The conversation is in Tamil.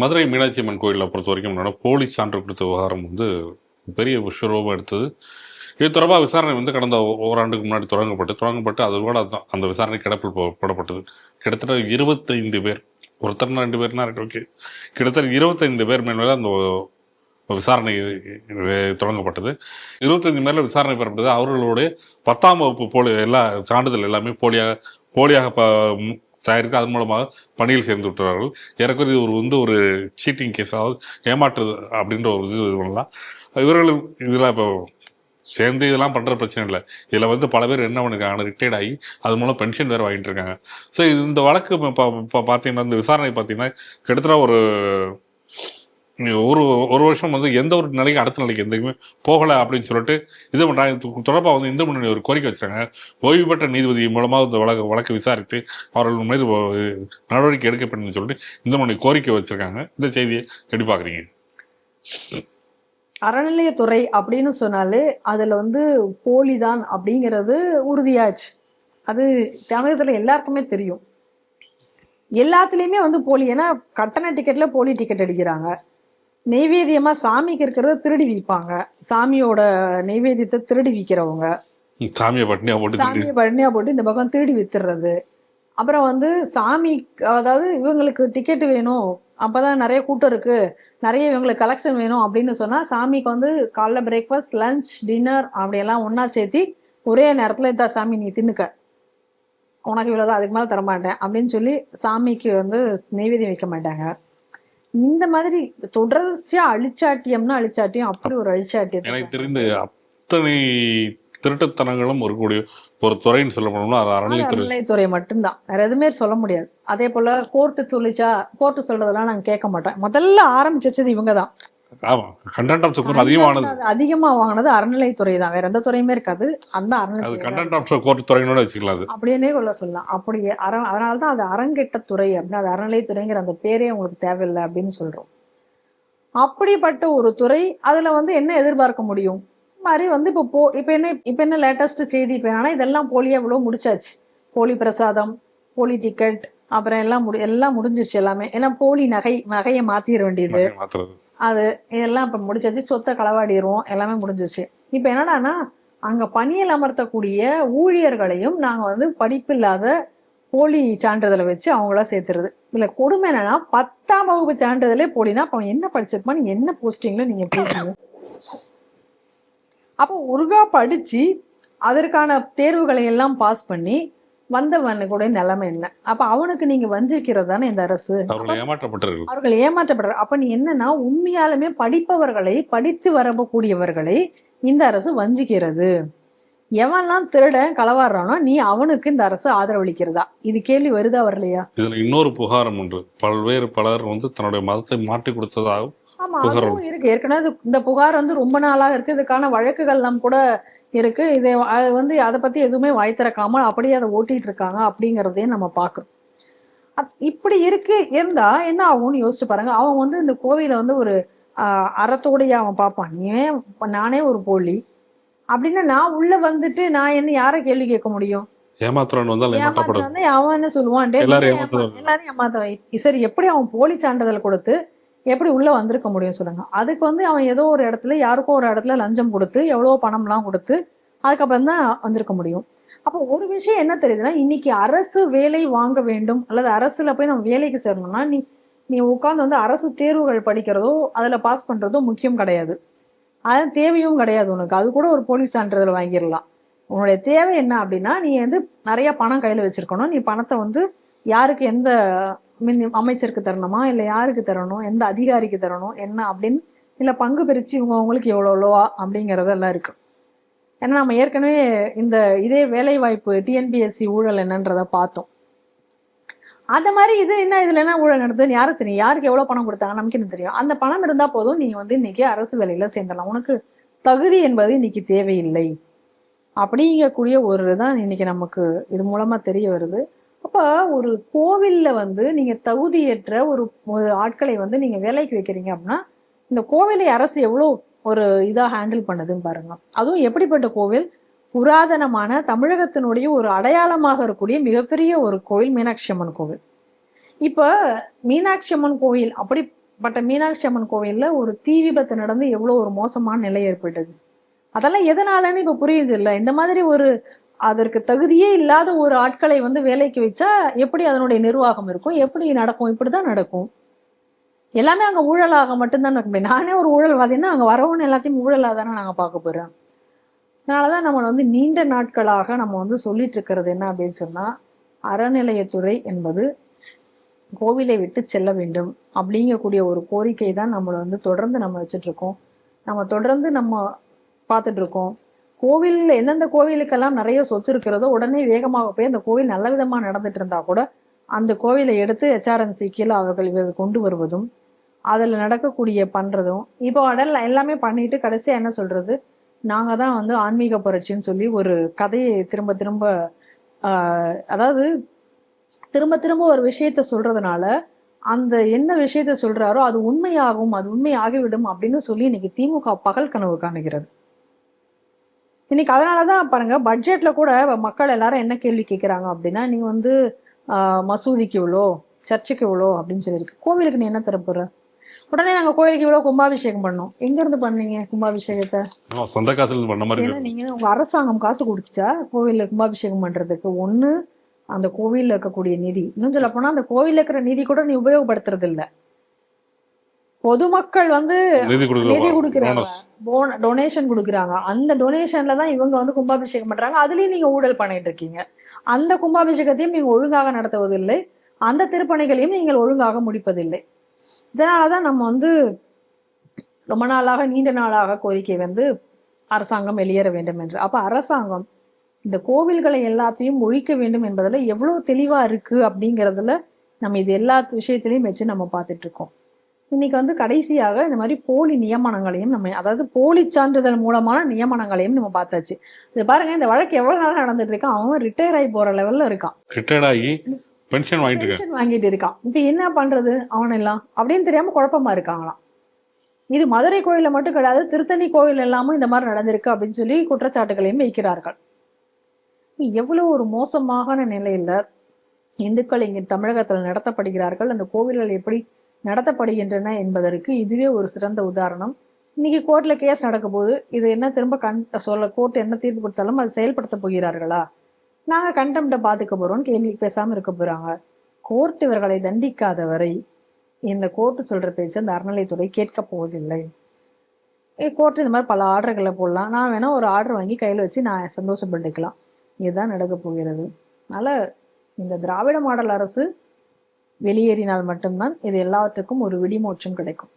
மதுரை மீனாட்சி அம்மன் கோயிலை பொறுத்த வரைக்கும் என்னன்னா போலி சான்று கொடுத்த விவகாரம் வந்து பெரிய விஸ்வரூபம் எடுத்தது. இது தொடர்பாக விசாரணை வந்து கடந்த ஓராண்டுக்கு முன்னாடி தொடங்கப்பட்டு தொடங்கப்பட்டு அது கூட அந்த விசாரணை கிடப்பில் போ- போடப்பட்டது. கிட்டத்தட்ட இருபத்தைந்து பேர் ஒருத்தர் ரெண்டு பேர்னா இருக்கு ஓகே. கிட்டத்தட்ட இருபத்தைந்து பேர் மேலே அந்த விசாரணை தொடங்கப்பட்டது. இருபத்தைந்து மேல விசாரணை பெறப்பட்டது. அவர்களுடைய பத்தாம் வகுப்பு போலி எல்லா சான்றிதழ் எல்லாமே போலியாக போலியாக ப தயாரித்து அதன் மூலமாக பணியில் சேர்ந்து விட்டார்கள் ஏறக்குறைய இது ஒரு வந்து ஒரு சீட்டிங் கேஸாக ஏமாற்றுது அப்படின்ற ஒரு இது இது பண்ணலாம். இவர்கள் இதில் இப்போ சேர்ந்து இதெல்லாம் பண்ணுற பிரச்சனை இல்லை. இதில் வந்து பல பேர் என்ன பண்ணிருக்காங்க? ரிட்டையர்ட் ஆகி அது மூலம் பென்ஷன் வேறு வாங்கிட்டு இருக்காங்க. ஸோ இந்த வழக்கு இப்போ இப்போ பார்த்தீங்கன்னா இந்த விசாரணை பார்த்தீங்கன்னா கிட்டத்தட்ட ஒரு ஒரு ஒரு வருஷம் வந்து எந்த ஒரு நிலைக்கு அடுத்த நிலைக்கு எந்தக்குமே போகலை அப்படின்னு சொல்லிட்டு இது பண்ணுறாங்க தொடர்பாக வந்து இந்து முன்னணி ஒரு கோரிக்கை வச்சுருக்காங்க. ஓய்வு பெற்ற நீதிபதி மூலமாக இந்த வழக்கு வழக்கு விசாரித்து அவர்கள் மீது நடவடிக்கை எடுக்கப்படும் சொல்லிட்டு இந்து முன்னணி கோரிக்கை வச்சுருக்காங்க. இந்த செய்தியை எப்படி பார்க்குறீங்க அறநிலையத்துறை அப்படின்னு சொன்னாலே அதில் வந்து போலிதான் அப்படிங்கிறது உறுதியாச்சு. அது தமிழகத்தில் எல்லாருக்குமே தெரியும். எல்லாத்துலேயுமே வந்து போலி ஏன்னா கட்டண டிக்கெட்டில் போலி டிக்கெட் அடிக்கிறாங்க. நெய்வேத்தியமா சாமிக்கு இருக்கிறத திருடி விற்பாங்க சாமியோட நெய்வேத்தியத்தை திருடி விற்கிறவங்க சாமியை பட்டினியா போட்டு சாமியை பழனியா போட்டு இந்த பக்கம் திருடி வித்துடுறது அப்புறம் வந்து சாமி அதாவது இவங்களுக்கு டிக்கெட் வேணும். அப்பதான் நிறைய கூட்டம் இருக்கு. நிறைய இவங்களுக்கு கலெக்ஷன் வேணும் அப்படின்னு சொன்னா சாமிக்கு வந்து காலைல பிரேக்ஃபாஸ்ட் லஞ்ச் டின்னர் அப்படியெல்லாம் ஒண்ணா சேர்த்தி ஒரே நேரத்துல இந்த சாமி நீ தின்னுக்க. உனக்கு இவ்வளவுதான் அதுக்கு மேல தரமாட்டேன் அப்படின்னு சொல்லி சாமிக்கு வந்து நெய்வேத்தியம் வைக்க மாட்டாங்க. இந்த மாதிரி தொடர்ச்சியா அழிச்சாட்டியம்னா அழிச்சாட்டியம் அப்படி ஒரு அழிச்சாட்டியம் எனக்கு தெரிந்து அத்தனை திருட்டுத்தனங்களும் இருக்கக்கூடிய ஒரு துறைன்னு சொல்ல போனோம்னா அது அறநிலைத்துறை அறநிலைத்துறை மட்டும்தான். வேற எதுவுமே சொல்ல முடியாது. அதே போல கோர்ட்டு சொல்லிச்சா கோர்ட்டு சொல்றதெல்லாம் நாங்க கேட்க மாட்டோம் முதல்ல ஆரம்பிச்சு வச்சது இவங்க தான் ஆமா கண்டென்ட் ஆஃப் கோர்ட் அதிகமானது. அது அதிகமா வாங்கினது அறநிலைத்துறை தான் வேற எந்த துறையுமே இருக்காது. அந்த அது அறநிலைத்துறை தான். கண்டென்ட் ஆஃப் கோர்ட் துறையினோட வச்சுக்கலாம் அது. அப்படின்னே கொள்ள சொல்லலாம். அப்படி அற அதனால தான் அது அரங்கெட்ட துறை அப்படின்னு அது அறநிலைத்துறைங்கிற அந்த பேரே உங்களுக்கு தேவையில்லை அப்படின்னு சொல்றோம். அப்படிப்பட்ட ஒரு துறை அதுல வந்து என்ன எதிர்பார்க்க முடியும்? மாதிரி வந்து இப்போ போ இப்போ என்ன இப்போ என்ன லேட்டஸ்ட் செய்தி? இப்போ என்னன்னா இதெல்லாம் போலியா இவ்வளோ முடிச்சாச்சு. போலி பிரசாதம் போலி டிக்கெட் அப்புறம் எல்லாம் முடி எல்லாம் முடிஞ்சிருச்சு எல்லாமே. ஏன்னா போலி நகை நகையை மாத்திர வேண்டியது. அது இதெல்லாம் இப்போ முடிச்சாச்சு சொத்தை களவாடிடுவோம் எல்லாமே முடிஞ்சிச்சு. இப்போ என்னடான்னா அங்கே பணியில் அமர்த்தக்கூடிய ஊழியர்களையும் நாங்கள் வந்து படிப்பில்லாத போலி சான்றிதழை வச்சு அவங்கள சேர்த்துறது. இதில் கொடுமை என்னன்னா பத்தாம் வகுப்பு சான்றிதழே போலினா அப்போ அவன் என்ன படிச்சிருப்பான் என்ன போஸ்டிங்கில் நீங்கள் போயிருக்கீங்க அப்போ ஒருகா படித்து அதற்கான தேர்வுகளை எல்லாம் பாஸ் பண்ணி வந்தவனுடைய நிலைமை என்ன? அப்ப அவனுக்கு நீங்க வஞ்சிக்கிறது தானே இந்த அரசு? அவர்கள் ஏமாற்றப்பட்டிருக்கு அவர்கள் ஏமாற்றப்படுறார் அப்ப நீ என்னன்னா உண்மையாலுமே படிப்பவர்களை படித்து வரக்கூடியவர்களை இந்த அரசு வஞ்சிக்கிறது. எவன்லாம் திருடன் களவாடுறானோ நீ அவனுக்கு இந்த அரசு ஆதரவளிக்கிறதா? இது கேள்வி வருதா வரலையா? இதுல இன்னொரு புகாரம் உண்டு. பல்வேறு பலர் வந்து தன்னுடைய மதத்தை மாற்றி கொடுத்ததாகவும் ஆமா அதுவும் இருக்கு. ஏற்கனவே இந்த புகார் வந்து ரொம்ப நாளாக இருக்கு. இதுக்கான வழக்குகள்லாம் கூட இருக்கு. இதை அது வந்து அதை பத்தி எதுவுமே வாய் திறக்காமல் அப்படியே அதை ஓட்டிட்டு இருக்காங்க அப்படிங்கிறதையும் நம்ம பார்க்கணும். அத்- இப்படி இருக்கு இருந்தா என்ன ஆகும்னு யோசிச்சு பாருங்க. அவன் வந்து இந்த கோவிலை வந்து ஒரு அறத்தோடைய அவன் பார்ப்பான். ஏன் நானே ஒரு போலி? அப்படின்னா நான் உள்ள வந்துட்டு நான் என்ன யாரை கேள்வி கேட்க முடியும்? ஏமாற்றப்படுது வந்து அவன் என்ன சொல்லுவான்? "டேய், எல்லாரும் நீ ஏமா- ஏமாத்துறது. எல்லாரும் ஏமாத்துவான் சரி எப்படி அவன் போலி சான்றிதழ் கொடுத்து எப்படி உள்ள வந்திருக்க முடியும் சொல்லுங்க. அதுக்கு வந்து அவன் ஏதோ ஒரு இடத்துல யாருக்கோ ஒரு இடத்துல லஞ்சம் கொடுத்து எவ்வளோ பணம்லாம் கொடுத்து அதுக்கப்புறம் தான் வந்திருக்க முடியும். அப்போ ஒரு விஷயம் என்ன தெரியுதுன்னா இன்னைக்கு அரசு வேலை வாங்க வேண்டும் அல்லது அரசுல போய் நம்ம வேலைக்கு சேரணும்னா நீ நீ உட்காந்து வந்து அரசு தேர்வுகள் படிக்கிறதோ அதில் பாஸ் பண்ணுறதோ முக்கியம் கிடையாது. அது தேவையும் கிடையாது உனக்கு. அது கூட ஒரு போலீஸ் சான்றிதழ் வாங்கிடலாம். உன்னுடைய தேவை என்ன அப்படின்னா நீ வந்து நிறைய பணம் கையில் வச்சிருக்கணும். நீ பணத்தை வந்து யாருக்கு எந்த மின் அமைச்சருக்கு தரணுமா? இல்லை யாருக்கு தரணும்? எந்த அதிகாரிக்கு தரணும்? என்ன அப்படின்னு இல்லை பங்கு பிரித்து இவங்க அவங்களுக்கு எவ்வளோ அப்படிங்கிறதெல்லாம் இருக்குது ஏன்னா நம்ம ஏற்கனவே இந்த இதே வேலைவாய்ப்பு டிஎன்பிஎஸ்சி ஊழல் என்னன்றதை பார்த்தோம். அந்த மாதிரி இது என்ன இதில் என்ன ஊழல் நடந்ததுன்னு யாருக்கு தெரியும்? யாருக்கு எவ்வளோ பணம் கொடுத்தாங்க? நமக்கு என்ன தெரியும்? அந்த பணம் இருந்தால் போதும் நீங்கள் வந்து இன்றைக்கி அரசு வேலையில் சேர்ந்துடலாம். உனக்கு தகுதி என்பது இன்னைக்கு தேவையில்லை. அப்படிங்கக்கூடிய ஒரு தான் இன்னைக்கு நமக்கு இது மூலமாக தெரிய வருது. அப்ப ஒரு கோவில்ல வந்து நீங்க தகுதியற்ற ஒரு ஒரு ஆட்களை வந்து நீங்க வேலைக்கு வைக்கிறீங்க அப்படின்னா இந்த கோவிலை அரசு எவ்வளோ ஒரு இதா ஹேண்டில் பண்ணுதுன்னு பாருங்க. அதுவும் எப்படிப்பட்ட கோவில்? புராதனமான தமிழகத்தினுடைய ஒரு அடையாளமாக இருக்கக்கூடிய மிகப்பெரிய ஒரு கோவில் மீனாட்சி அம்மன் கோவில். இப்ப மீனாட்சி அம்மன் கோவில் அப்படிப்பட்ட மீனாட்சி அம்மன் கோவில்ல ஒரு தீ விபத்து நடந்து எவ்வளோ ஒரு மோசமான நிலை ஏற்பட்டது. அதெல்லாம் எதனாலன்னு இப்ப புரியுது இல்ல. இந்த மாதிரி ஒரு அதற்கு தகுதியே இல்லாத ஒரு ஆட்களை வந்து வேலைக்கு வச்சா எப்படி அதனுடைய நிர்வாகம் இருக்கும்? எப்படி நடக்கும்? இப்படிதான் நடக்கும். எல்லாமே அங்கே ஊழலாக மட்டும்தான் நடக்க முடியும் நானே ஒரு ஊழல்வாதின்னா அங்கே வரவன் எல்லாத்தையும் ஊழலாக தானே நாங்கள் பார்க்க போகிறோம் அதனால தான் நம்ம வந்து நீண்ட நாட்களாக நம்ம வந்து சொல்லிட்டு இருக்கிறது என்ன அப்படின்னு சொன்னால் அறநிலையத்துறை என்பது கோவிலை விட்டு செல்ல வேண்டும் அப்படிங்கக்கூடிய ஒரு கோரிக்கை தான் நம்மளை வந்து தொடர்ந்து நம்ம வச்சுட்ருக்கோம் நம்ம தொடர்ந்து நம்ம பார்த்துட்ருக்கோம் கோவிலில் எந்தெந்த கோவிலுக்கெல்லாம் நிறைய சொத்து இருக்கிறதோ உடனே வேகமாக போய் அந்த கோவில் நல்ல விதமாக நடந்துட்டு இருந்தால் கூட அந்த கோவிலை எடுத்து ஹெச்ஆர்என்சி கீழே அவர்கள் கொண்டு வருவதும் அதில் நடக்கக்கூடிய பண்ணுறதும் இப்போ அடல் எல்லாமே பண்ணிட்டு கடைசியாக என்ன சொல்கிறது நாங்கள் தான் வந்து ஆன்மீக புரட்சின்னு சொல்லி ஒரு கதையை திரும்ப திரும்ப அதாவது திரும்ப திரும்ப ஒரு விஷயத்த சொல்கிறதுனால அந்த என்ன விஷயத்த சொல்கிறாரோ அது உண்மையாகும் அது உண்மையாகிவிடும் அப்படின்னு சொல்லி இன்னைக்கு திமுக பகல் கனவு காணுகிறது. இன்னைக்கு அதனாலதான் பாருங்க பட்ஜெட்ல கூட மக்கள் எல்லாரும் என்ன கேள்வி கேட்குறாங்க அப்படின்னா நீ வந்து மசூதிக்கு இவ்வளோ சர்ச்சுக்கு இவ்வளோ அப்படின்னு சொல்லியிருக்கு. கோவிலுக்கு நீ என்ன தரப்போற உடனே நாங்க கோயிலுக்கு இவ்வளோ கும்பாபிஷேகம் பண்ணோம். எங்க இருந்து பண்ணீங்க கும்பாபிஷேகத்தை? சொந்த காசுல பண்ண மாதிரி ஏன்னா. நீங்க உங்க அரசாங்கம் காசு கொடுத்துச்சா? கோவில்ல கும்பாபிஷேகம் பண்றதுக்கு. ஒண்ணு அந்த கோவில்ல இருக்கக்கூடிய நிதி. இன்னும் சொல்ல போனா அந்த கோவில்ல இருக்கிற நிதி கூட நீ உபயோகப்படுத்துறது இல்ல பொதுமக்கள் வந்து நிதி கொடுக்குறாங்க. டொனேஷன் கொடுக்குறாங்க. அந்த டொனேஷன்ல தான் இவங்க வந்து கும்பாபிஷேகம் பண்றாங்க. அதுலயும் நீங்க ஊழல் பண்ணிட்டு இருக்கீங்க. அந்த கும்பாபிஷேகத்தையும் நீங்க ஒழுங்காக நடத்துவதில்லை. அந்த திருப்பணிகளையும் நீங்கள் ஒழுங்காக முடிப்பதில்லை. இதனாலதான் நம்ம வந்து ரொம்ப நாளாக நீண்ட நாளாக கோரிக்கை வந்து அரசாங்கம் வெளியேற வேண்டும் என்று. அப்ப அரசாங்கம் இந்த கோவில்களை எல்லாத்தையும் ஒழிக்க வேண்டும் என்பதுல எவ்வளவு தெளிவா இருக்கு அப்படிங்கறதுல நம்ம இது எல்லா விஷயத்திலையும் வச்சு நம்ம பார்த்துட்டு இருக்கோம். இன்னைக்கு வந்து கடைசியாக இந்த மாதிரி போலி நியமனங்களையும் நம்ம அதாவது போலி சான்றிதழ் மூலமான நியமனங்களையும் நம்ம பார்த்தாச்சு. இது பாருங்க இந்த வழக்கு எவ்வளவு நாளா நடந்துட்டு இருக்கான் அவன் ரிட்டையர் ஆகி போற லெவல்ல இருக்கான். ரிட்டையர்ட் ஆகி பென்ஷன் வாங்கிட்டு இருக்கான். இப்ப என்ன பண்றது? அவனெல்லாம் அப்படின்னு தெரியாம குழப்பமா இருக்காங்களாம். இது மதுரை கோயில்ல மட்டும் கிடையாது திருத்தணி கோயில் எல்லாமும் இந்த மாதிரி நடந்திருக்கு அப்படின்னு சொல்லி குற்றச்சாட்டுகளையும் வைக்கிறார்கள். எவ்வளவு ஒரு மோசமான நிலையில இந்துக்கள் இங்கு தமிழகத்தில் நடத்தப்படுகிறார்கள் அந்த கோவில்கள் எப்படி நடத்தப்படுகின்றன என்பதற்கு இதுவே ஒரு சிறந்த உதாரணம். இன்னைக்கு கோர்ட்ல கேஸ் நடக்க போது இது என்ன திரும்ப கண் சொல்ல கோர்ட் என்ன தீர்ப்பு கொடுத்தாலும் அதை செயல்படுத்த போகிறார்களா? நாங்க கண்டெம்ட பாத்துக்க போறோம் கேள்வி பேசாம இருக்க போறாங்க. கோர்ட் இவர்களை தண்டிக்காத வரை இந்த கோர்ட்டு சொல்ற பேச்சு அந்த அறநிலைத்துறை கேட்க போவதில்லை. கோர்ட் இந்த மாதிரி பல ஆர்டர்களை போடலாம். நான் வேணா ஒரு ஆர்டர் வாங்கி கையில் வச்சு நான் சந்தோஷப்பட்டுக்கலாம் இதுதான் நடக்க போகிறது. அதனால இந்த திராவிட மாடல் அரசு வெளியேறினால் மட்டும்தான் இது எல்லாத்துக்கும் ஒரு விடிமோட்சம் கிடைக்கும்.